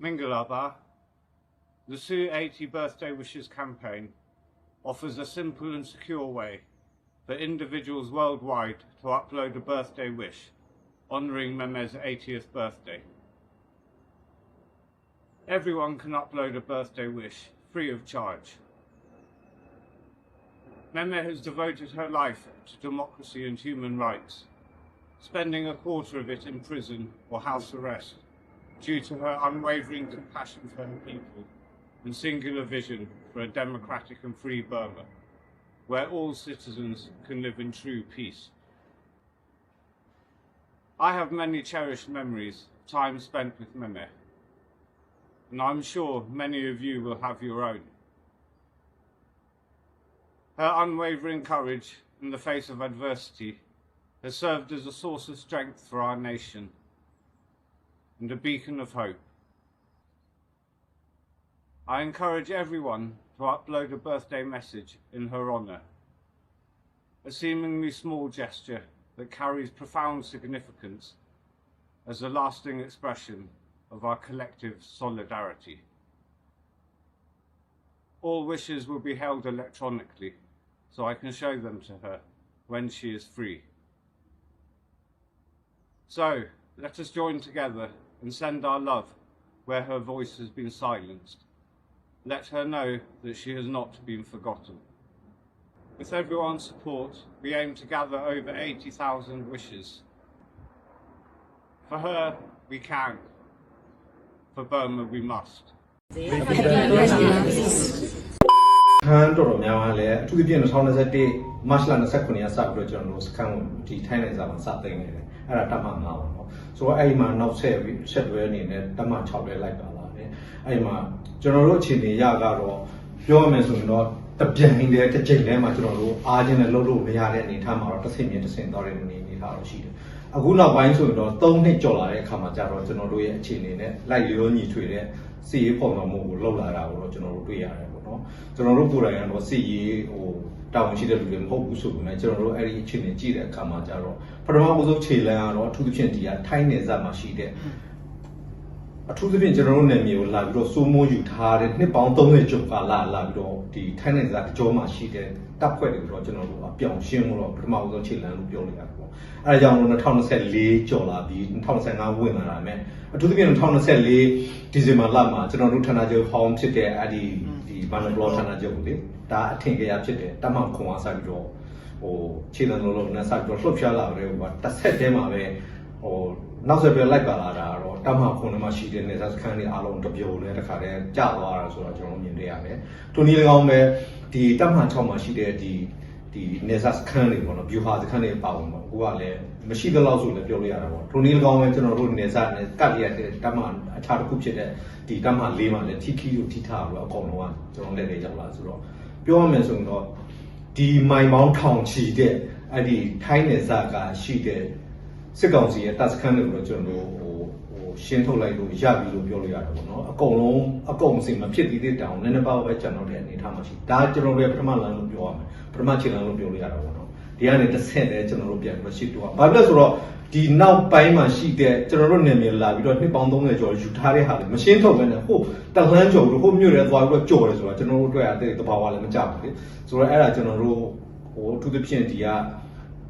Mingalaba, the Sue 80 Birthday Wishes campaign offers a simple and secure way for individuals worldwide to upload a birthday wish honouring Mehmed's 80th birthday. Everyone can upload a birthday wish free of charge. Mehmet has devoted her life to democracy and human rights, spending a quarter of it in prison or house arrest due to her unwavering compassion for her people and singular vision for a democratic and free Burma, where all citizens can live in true peace. I have many cherished memories time spent with Mehmet, and I'm sure many of you will have your own. Her unwavering courage in the face of adversity has served as a source of strength for our nation and a beacon of hope. I encourage everyone to upload a birthday message in her honour, a seemingly small gesture that carries profound significance as a lasting expression of our collective solidarity. All wishes will be held electronically so I can show them to her when she is free. So, let us join together and send our love where her voice has been silenced. Let her know that she has not been forgotten. With everyone's support, we aim to gather over 80,000 wishes. For her, we can. For Burma, we must. ခန်းတော်တော်များများလဲအထူးသဖြင့်2021 မတ်လ29ရက်စပြီးတော့ကျွန်တော်တို့စကန်ကိုဒီထိုင်းနယ်စာမှာစသိနေတယ်အဲ့ဒါတမ9ပါတော့ဆိုတော့အဲ့ဒီမှာနောက်ဆက်ပြီးဆက်တွဲအနေနဲ့တမ6တွဲလိုက်ပါလာတယ်အဲ့ဒီမှာကျွန်တော်တို့အခြေအနေရကတော့ပြောရမယ်ဆိုရင်တော့တပြိုင်တည်းတစ်ချိန်တည်းမှာကျွန်တော်တို့အားချင်းနဲ့လှုပ်လို့မရတဲ့အနေအထားမှာတော့တစ်ဆင့်မြင့်တစ်ဆင့်သွားတဲ့အနေအထားတော့ရှိတယ်အခုနောက်ပိုင်းဆိုရင်တော့3နှစ်ကျော်လာတဲ့အခါမှာကျတော့ကျွန်တော်တို့ရဲ့အခြေအနေနဲ့လိုက်လျောညီထွေတဲ့စီရေးပုံတော်မှုကိုလှုပ်လာတာကိုတော့ကျွန်တော်တို့တွေ့ရတယ်ပေါ့ နော်ကျွန်တော်တို့ကိုယ်တိုင်ကတော့စီရေးဟိုတာဝန်ရှိတဲ့လူတွေမဟုတ်ဘူးဆိုပေမဲ့ကျွန်တော်တို့အဲ့ဒီအခြေအနေကြည့်တဲ့အခါမှာကျတော့ပထမဦးဆုံးခြေလှမ်းကတော့အထူးသဖြင့်ဒီကထိုင်းနယ်စပ်မှာရှိတဲ့ အထူးသဖြင့်ကျွန်တော်တို့နယ်မြေကိုလာပြီးတော့စိုးမိုးယူထားတဲ့နှစ်ပေါင်း30ကျော်ကလာလာပြီးတော့ဒီထိုင်းနယ်စပ်အကျော်မှာရှိတဲ့တပ်ဖွဲ့တွေကိုတော့ကျွန်တော်တို့အပြောင်ရှင်းလို့တော့ပထမဦးဆုံးခြေလှမ်းလို့ပြောလို့ရတယ်ပေါ့အဲဒါကြောင့်လို့2024ကျော်လာပြီး2025ဝင်လာတာမဲ့အထူးသဖြင့်2024ဒီဇင်ဘာလမှာကျွန်တော်တို့ဌာနချုပ်ဟောင်းဖြစ်တဲ့အဲ့ဒီဒီမန်နဘလော့ဌာနချုပ်ကိုလေဒါအထင်ကြီးဖြစ်တယ်တမန်ခွန်အားစပြီးတော့ဟိုခြေလှမ်းလို့လို့နဲ့စပြီးတော့လှုပ်ရှားလာတယ်ဟိုကတစ်ဆက်တည်းမှာပဲဟိုနောက်ဆက်တွဲလိုက်ပါလာတာကတော့ တမခွန်ထဲမှာရှိတဲ့နေစားစခန်းတွေအားလုံးတပြုံနဲ့တခါတည်းကျသွားတာဆိုတော့ကျွန်တော်မြင်တွေ့ရတယ်။ထိုနည်း၎င်းပဲဒီတမ6မှာရှိတဲ့ဒီဒီနေစားစခန်းတွေပေါ့နော် view ဟာစခန်းတွေပါဝင်ပေါ့။ကိုကလည်းမရှိသလောက်ဆိုလည်းပြောလို့ရတာပေါ့။ထိုနည်း၎င်းပဲကျွန်တော်တို့နေစားနဲ့ကတ်ရတဲ့တမအခြားတစ်ခုဖြစ်တဲ့ဒီတမ၄မှာလည်းထိခီကိုထိထားပြီးတော့အကုန်လုံးကကျွန်တော်လက်ထဲရောက်လာဆိုတော့ပြောရမယ်ဆိုရင်တော့ဒီမိုင်မောင်းထောင်ချီတဲ့အဲ့ဒီထိုင်းနယ်စပ်ကရှိတဲ့စစ်ကောင်စီရဲ့တပ်စခန်းတွေကိုတော့ကျွန်တော်တို့ဟိုဟို ရှင်းထုတ်လိုက်လို့ရပြီလို့ပြောလို့ရတယ်ပေါ့နော်အကုန်လုံးအကုန်စင်မဖြစ်သေးတဲ့တောင်နည်းနည်းပါးပဲကျွန်တော်တို့အနေထားမှာရှိဒါကျွန်တော်တို့ရဲ့ပထမလမ်းလို့ပြောရမယ်ပထမခြေလမ်းလို့ပြောလို့ရတာပေါ့နော်ဒီကနေတစ်ဆင့်တည်းကျွန်တော်တို့ပြန်ပြီးတော့ရှိတော့ဘာဖြစ်လဲဆိုတော့ဒီနောက်ပိုင်းမှာရှိတဲ့ကျွန်တော်တို့နေမြေလာပြီးတော့နှစ်ပေါင်း30ကျော်ယူထားတဲ့ဟာတွေမရှင်းထုတ်ဘဲနဲ့ဟိုတလန်းကျော်လို့ဟိုမြို့ရဲသွားပြီးတော့ကြော်တယ်ဆိုတော့ကျွန်တော်တို့တွေ့ရတဲ့တဘာဝလည်းမကြဘူးလေဆိုတော့အဲ့ဒါကျွန်တော်တို့ဟိုအထူးသဖြင့်ဒီက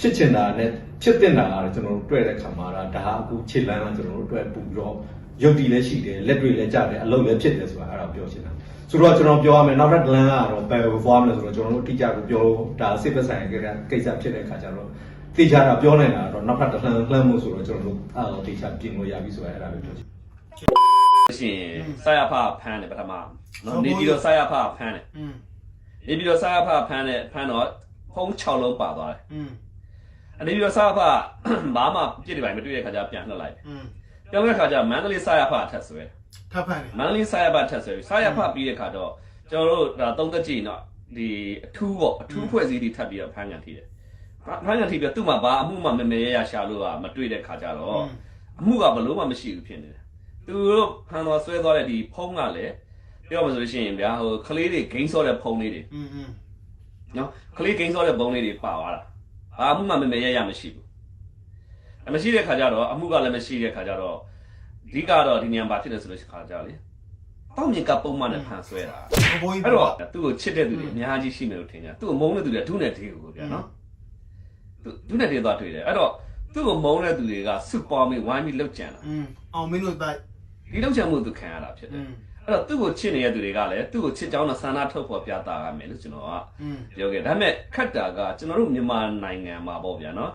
ဖြစ်ချင်တာနဲ့ဖြစ်တင်တာအားကျွန်တော်တို့တွေ့တဲ့ခါမှာဒါဟာအခုခြေလမ်းကကျွန်တော်တို့တွေ့ပူပြီးတော့ရုပ်တည်လည်းရှိတယ်လက်တွေလည်းကြတယ်အလုပ်လည်းဖြစ်တယ်ဆိုတာအဲ့ဒါပြောချင်တာဆိုတော့ကျွန်တော်ပြောရမယ်နောက်ထပ်ဒလန်ကတော့ parallel form လဲဆိုတော့ကျွန်တော်တို့တိကျကိုပြောဒါစိတ်ပဆိုင်ကိစ္စဖြစ်တဲ့ခါကျတော့တေချာတာပြောနေတာတော့နောက်ထပ်ဒလန်လှမ်းမှုဆိုတော့ကျွန်တော်တို့အဲ့တော့တေချာပြင်လို့ရပြီဆိုတာအဲ့ဒါပဲပြောချင်ရှင်ဆရာဖဖမ်းတယ်ပထမနော်နေပြီးတော့ဆရာဖဖမ်းတယ်နေပြီးတော့ဆရာဖဖမ်းတယ်ဖမ်းတော့ဖုံး6လုံးပါသွားတယ် အနေပြီးတော့စာရဖဘာမှပြစ်တယ်ပိုင်းမတွေ့တဲ့ခါကျပြန်လှည့်လိုက်တယ် อืม ပြောင်းတဲ့ခါကျမန္တလေးစာရဖထက်ဆွဲ ထပ်ဖန်တယ် မန္တလေးစာရဖထက်ဆွဲစာရဖပြီးတဲ့ခါတော့ကျွန်တော်တို့ဒါသုံးသက်ကြည့်နော်ဒီအထူးပေါ့အထူးဖွဲ့စည်းတွေထပ်ပြီးတော့ဖမ်းကန်ထိတယ်ဖမ်းကန်ထိပြီးတော့သူ့မှာဘာအမှုမှမမေရရရှာလို့ကမတွေ့တဲ့ခါကျတော့အမှုကဘလို့မှမရှိဘူးဖြစ်နေတယ်သူတို့ဖမ်းတော့ဆွဲသွားတဲ့ဒီဖုံးကလည်းပြောမှဆိုလို့ရှိရင်ဗျာဟိုကလေးတွေဂိမ်းဆော့တဲ့ဖုံးလေးတွေ อืมอืม နော်ကလေးဂိမ်းဆော့တဲ့ဘုံလေးတွေပါသွားတာ ဘာအမှုမှမမရရမရှိဘူးအမရှိတဲ့ခါကျတော့အမှုကလည်းမရှိတဲ့ခါကျတော့အဓိကတော့ဒီညံဘာဖြစ်လဲဆိုလို့ရှိခါကြလေတောင်းမြင်ကပုံမှန်နဲ့ဖန်ဆွဲတာဘိုးကြီးအဲ့တော့သူ့ကိုချစ်တဲ့သူတွေအများကြီးရှိမယ်လို့ထင်ကြသူ့ကိုမုန်းတဲ့သူတွေဒုနဲ့ဒေကိုကြာနော်ဒုနဲ့ဒေသွားတွေ့တယ်အဲ့တော့သူ့ကိုမုန်းတဲ့သူတွေကစုပေါင်းပြီးဝိုင်းပြီးလှုပ်ကြံတာအောင်မင်းတို့ဒီလှုပ်ကြံမှုသူခံရတာဖြစ်တယ် အဲ့တော့သူ့ကိုချစ်နေတဲ့သူတွေကလည်းသူ့ကိုချစ်ကြောင်းနဲ့ဆန္ဒထုတ်ဖော်ပြတာရမယ်လို့ကျွန်တော်ကပြောခဲ့ဒါပေမဲ့ခက်တာကကျွန်တော်တို့မြန်မာနိုင်ငံမှာပေါ့ဗျာနော်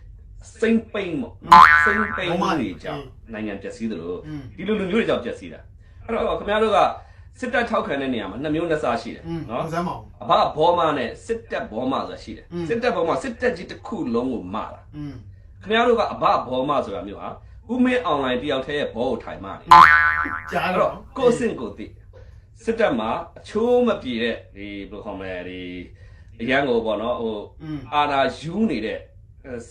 စိမ့်ပိန်ပေါ့စိမ့်ပိန်တွေကြောင့်နိုင်ငံပျက်စီးတယ်လို့ဒီလိုလူမျိုးတွေကြောင့်ပျက်စီးတာအဲ့တော့ခင်ဗျားတို့ကစစ်တပ်ထောက်ခံတဲ့နေရာမှာနှစ်မျိုးနှစ်စားရှိတယ်နော်စမ်းပါဦးအဘဘောမနဲ့စစ်တပ်ဘောမဆိုတာရှိတယ်စစ်တပ်ဘောမစစ်တပ်ကြီးတစ်ခုလုံးကိုမတာခင်ဗျားတို့ကအဘဘောမဆိုတာမျိုးဟာဥမင်းအွန်လိုင်းတယောက်တည်းရဲ့ဘောကိုထိုင်မှနေကြားတော့ကိုစင်ကိုတိ စစ်တပ်မှာအချိုးမပြေတဲ့ဒီဘယ်လိုခေါ်မလဲဒီအရန်ကိုပေါ့နော်ဟိုအာနာယူနေတဲ့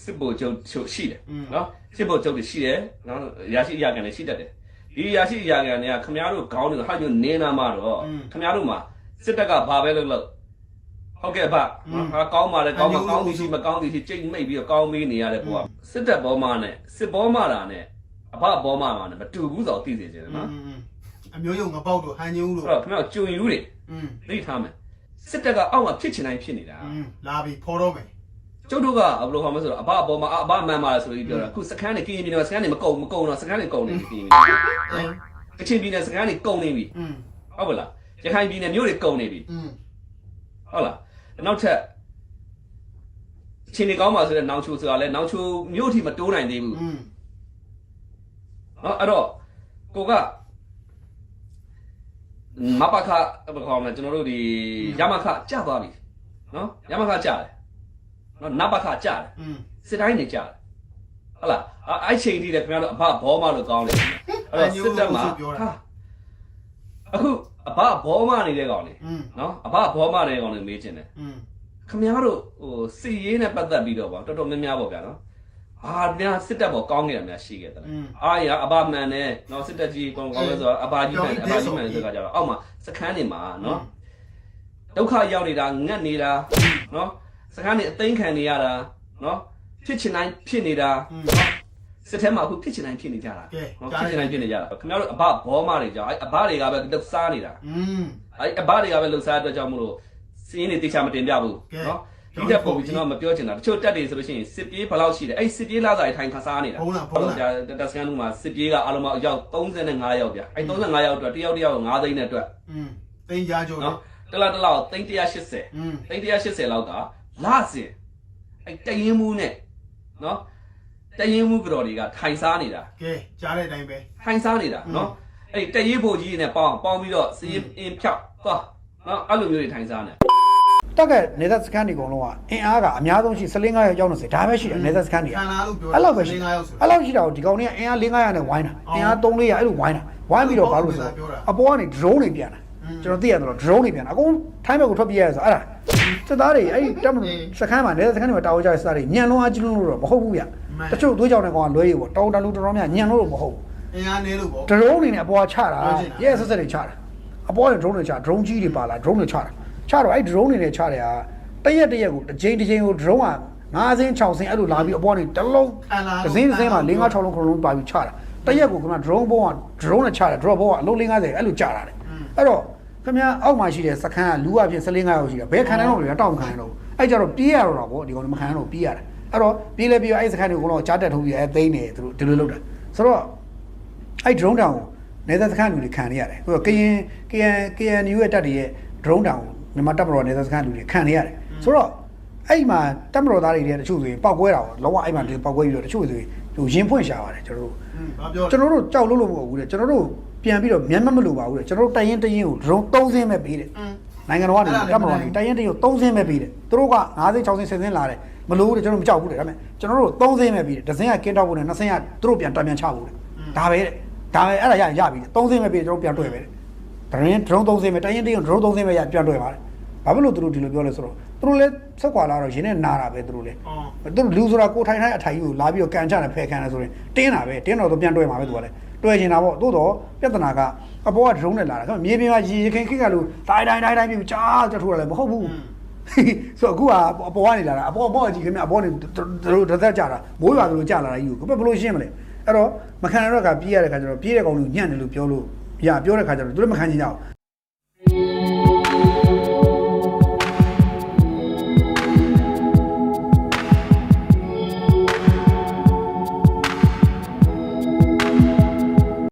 စစ်ဘိုလ်ချုပ်ချုပ်ရှိတယ်နော်စစ်ဘိုလ်ချုပ်တွေရှိတယ်နော်ရာရှိရာကန်တွေရှိတတ်တယ်ဒီရာရှိရာကန်တွေကခမရတို့ခေါင်းတွေဟာညနင်းနာမှာတော့ခမရတို့မှာစစ်တပ်ကဘာပဲလုပ်လို့ဟုတ်ကဲ့ဗျဟာကောင်းပါလေကောင်းပါကောင်းသည်ရှိမကောင်းသည်ရှိကြိတ်မိတ်ပြီးတော့ကောင်းမေးနေရတယ်ပေါ့စစ်တပ်ဘောမနဲ့စစ်ဘောမတာနဲ့အဘဘောမတာနဲ့မတူဘူးဆိုတော့သိစေချင်တယ်နော် အမျိုးယုံငပေါက်တို့ဟန်ညူးတို့ အဲ့တော့ခင်ဗျားကျွံယူတွေ อืม သိထားမယ်စစ်တပ်ကအောက်မှာဖြစ်ချင်တိုင်းဖြစ်နေတာ อืมလာပြီဖော်တော့မယ် ကျုပ်တို့ကဘယ်လိုခေါ်မလဲဆိုတော့အဘအပေါ်မှာအဘမှန်ပါလားဆိုပြီးပြောတာအခုစကန်းနေကင်းပြည်နယ်စကန်းနေမကုန်မကုန်တော့စကန်းနေကုန်နေပြီကင်းပြည်နယ်ကချင်ပြည်နယ်စကန်းနေကုန်နေပြီ อืม ဟုတ်ပါလားရခိုင်ပြည်နယ်မြို့တွေကုန်နေပြီ อืม ဟုတ်လားနောက်ထပ်ချင်းနေကောင်းပါဆိုတဲ့နောင်ချိုဆိုတာလဲနောင်ချိုမြို့အထိမတိုးနိုင်သေးဘူး อืม နော်အဲ့တော့ကိုက မပခဘယ်ကောင်လဲကျွန်တော်တို့ဒီရမခကြသွားပြီနော်ရမခကြတယ်နော်နပခကြတယ်စစ်တိုင်းနေကြတယ်ဟုတ်လားအဲ့ချိန်ထိလည်းခင်ဗျားတို့အဘဘောမလို့ကောင်းတယ်အဲ့တော့စစ်တပ်မှာဟာအခုအဘဘောမနေတဲ့ကောင်လေနော်အဘဘောမနေတဲ့ကောင်လေမေးချင်တယ်ခင်ဗျားတို့ဟိုစီရေးနဲ့ပတ်သက်ပြီးတော့ပေါ့တော်တော်များများပေါ့ဗျာနော် အာများစစ်တပ်ပေါ်ကောင်းနေတာများရှိခဲ့တယ် อืม အာရအဘမှန်တယ်နော်စစ်တပ်ကြီးကောင်းကောင်းလဲဆိုတော့အဘကြီးမှန်တယ်အဘကြီးမှန်တယ်ဆိုတော့ကြတော့အောက်မှာစခန်းနေမှာနော်ဒုက္ခရောက်နေတာငတ်နေတာနော်စခန်းနေအသိမ်းခံနေရတာနော်ဖြစ်ချင်တိုင်းဖြစ်နေတာ อืม စစ်ထဲမှာအခုဖြစ်ချင်တိုင်းဖြစ်နေကြတာ ကဲ နော် ကြား ဖြစ် လိုက် ချင်တိုင်းဖြစ်နေကြတာခင်ဗျားတို့အဘဘောမတွေကြောင့်အဲ့အဘတွေကပဲလှုပ်ရှားနေတာ อืม အဲ့အဘတွေကပဲလှုပ်ရှားတဲ့အတွက်ကြောင့်မလို့စီးရင်တွေတေချာမတင်ပြဘူး ကဲ နော် ဒီတက်ပုံပြီးကျွန်တော်မပြောချင်တာတချို့တက်တွေဆိုလို့ရှိရင်စစ်ပြေးဘယ်လောက်ရှိတယ်အဲ့စစ်ပြေးလာစာတွေထိုင်ခါစားနေတာ ဖုန်းလားဖုန်းလား ဒါတက်စကန်တို့မှာစစ်ပြေးကအလုံးပေါင်းအယောက်35ယောက်ဗျအဲ့35ယောက်အတွက်တယောက်တယောက်9သိန်းနဲ့အတွက် อืมတင်ကြားကြ နော်တလားတလားသိန်း180 อืม သိန်း180လောက်ကလာစဉ်အဲ့တရင်မှုနဲ့နော်တရင်မှုကြော်တွေကထိုင်စားနေတာ ကဲကြားတဲ့အတိုင်းပဲ ထိုင်စားနေတာနော်အဲ့တရင်ဖို့ကြီးနဲ့ပေါင်းပေါင်းပြီးတော့စီးအင်းဖြောက်သွားနော်အဲ့လိုမျိုးတွေထိုင်စားနေ တက်ကနေသက်စခန်းတွေအကုန်လုံးကအင်အားကအများဆုံးရှိ15ရောက်ရောက်နေစေဒါပဲရှိတယ်နေသက်စခန်းတွေကခံလာလို့ပြောအဲ့လောက်ပဲရှိငါးယောက်ဆိုအဲ့လောက်ရှိတာကိုဒီကောင်တွေကအင်အား500နဲ့ဝိုင်းတာအင်အား300အဲ့လိုဝိုင်းတာဝိုင်းပြီးတော့ဘာလို့ဆိုအပေါ်ကနေ drone တွေပြန်တာကျွန်တော်သိရတယ်တော့ drone တွေပြန်တာအကုန်ထိုင်းဘက်ကိုထွက်ပြေးရဆိုအဲ့ဒါစစ်သားတွေအဲ့ဒီတက်မလို့စခန်းမှာနေသက်စခန်းတွေမှာတာဝန်ကျတဲ့စစ်သားတွေညံလုံးအားကြီးလုံးလို့တော့မဟုတ်ဘူးဗျတချို့သွေးကြောင်တဲ့ကောင်ကလွဲရပေါ့တောင်းတလူတော်တော်များညံလို့တော့မဟုတ်ဘူးအင်အားနေလို့ပေါ့ဒရုန်းတွေနဲ့အပေါ်ကချတာရဲဆက်ဆက်တွေချတာအပေါ်ကဒရုန်းတွေချဒရုန်းကြီးတွေပါလာဒရုန်းတွေချတာ ချတော့အဲ့ဒရုန်းတွေနဲ့ချတယ်ဟာတရက်တရက်ကိုတစ်ချိန်တစ်ချိန်ကိုဒရုန်းက9စင်း6စင်းအဲ့လိုလာပြီးအပေါ်ကနေတစ်လုံးခံလာတစ်စင်းတစ်စင်းမှာ5 6လုံး9လုံးပါပြီးချတာတရက်ကိုကမှဒရုန်းဘောကဒရုန်းနဲ့ချတယ်ဒရုန်းဘောကအလုံး50အဲ့လိုချတာလေအဲ့တော့ခင်ဗျားအောက်မှာရှိတဲ့စခန်းကလူအပြင်15ယောက်ရှိတာဘယ်ခံနိုင်တော့လဲတောက်မခံနိုင်တော့ဘူးအဲ့ကြတော့ပြေးရတော့တာဗောဒီကောင်မခံနိုင်တော့ပြေးရတယ်အဲ့တော့ပြေးလဲပြေးအဲ့စခန်းတွေကိုတော့ကြားတက်ထုတ်ပြီးအဲ့သိန်းနေသူတို့ဒီလိုလုပ်တာဆိုတော့အဲ့ drone တောင်ကိုနေသက်စခန်းလူတွေခံနေရတယ်။ဟိုကရင် KN KNU ရဲ့တပ်တွေရဲ့ drone တောင်ကို မြန်မာတပ်မတော်နေသားစခန်းလူတွေခံနေရတယ်ဆိုတော့အဲ့မှာတပ်မတော်သားတွေတချို့ဆိုရင်ပောက်ကွဲတာပေါ့လောကအဲ့မှာပောက်ကွဲပြီးတော့တချို့ဆိုရင်ဟိုရင်ဖွင့်ရှာပါတယ်ကျွန်တော်တို့ကျွန်တော်တို့ကြောက်လို့လို့မဟုတ်ဘူးတဲ့ကျွန်တော်တို့ပြန်ပြီးတော့မြန်မမလို့ပါဘူးတဲ့ကျွန်တော်တို့တိုင်ရင်တရင်ကို drone 30ဆင်းပဲပေးတယ်နိုင်ငံတော်ကနေတပ်မတော်ကနေတိုင်ရင်တရင်ကို30ဆင်းပဲပေးတယ်သူတို့က50 60 70ဆင်းလာတယ်မလို့တဲ့ကျွန်တော်တို့မကြောက်ဘူးတဲ့ဒါပေမဲ့ကျွန်တော်တို့30ဆင်းပဲပေးတယ်တစ်ဆင်းကကင်းတော့ဖို့နဲ့နှစ်ဆင်းကသူတို့ပြန်တံပြန်ချဖို့တဲ့ဒါပဲတဲ့ဒါပဲအဲ့ဒါရရပြီ30ဆင်းပဲပေးတယ်ကျွန်တော်တို့ပြန်တွေ့ပဲတဲ့ ဒရင် drone 3စင်းပဲတိုင်ရင်တရင် drone 3စင်းပဲရပြန်တွေ့ပါတယ်ဘာဖြစ်လို့သူတို့ဒီလိုပြောလဲဆိုတော့သူတို့လည်းဆက်ခွာလာတော့ရင်းနဲ့နာတာပဲသူတို့လည်းအော်သူလူဆိုတာကိုထိုင်ထိုင်အထိုင်ကြီးကိုလာပြီးတော့ကန်ချတယ်ဖယ်ခံတယ်ဆိုရင်တင်းတာပဲတင်းတော့သူပြန်တွဲမှာပဲသူကလည်းတွဲချင်တာပေါ့သို့တော့ပြဿနာကအပေါ်က drone နဲ့လာတာခင်ဗျမြေပြင်မှာရေခင်ခိကလို့တိုင်းတိုင်းတိုင်းတိုင်းပြီးကြားတက်ထိုးရတယ်မဟုတ်ဘူးဆိုတော့အခုကအပေါ်ကနေလာတာအပေါ်အပေါ်ကြီးခင်ဗျအပေါ်နေတို့တစ်သက်ကြတာမိုးရွာတို့ကြာလာတာကြီးကိုဘယ်ဘလို့ရှင်းမလဲအဲ့တော့မခံရတော့ကပြေးရတဲ့ခါကျတော့ပြေးတဲ့ကောင်ကိုညံ့တယ်လို့ပြောလို့ ရပြောတဲ့ခါကျတော့သူတို့မခံချင်ကြဘူး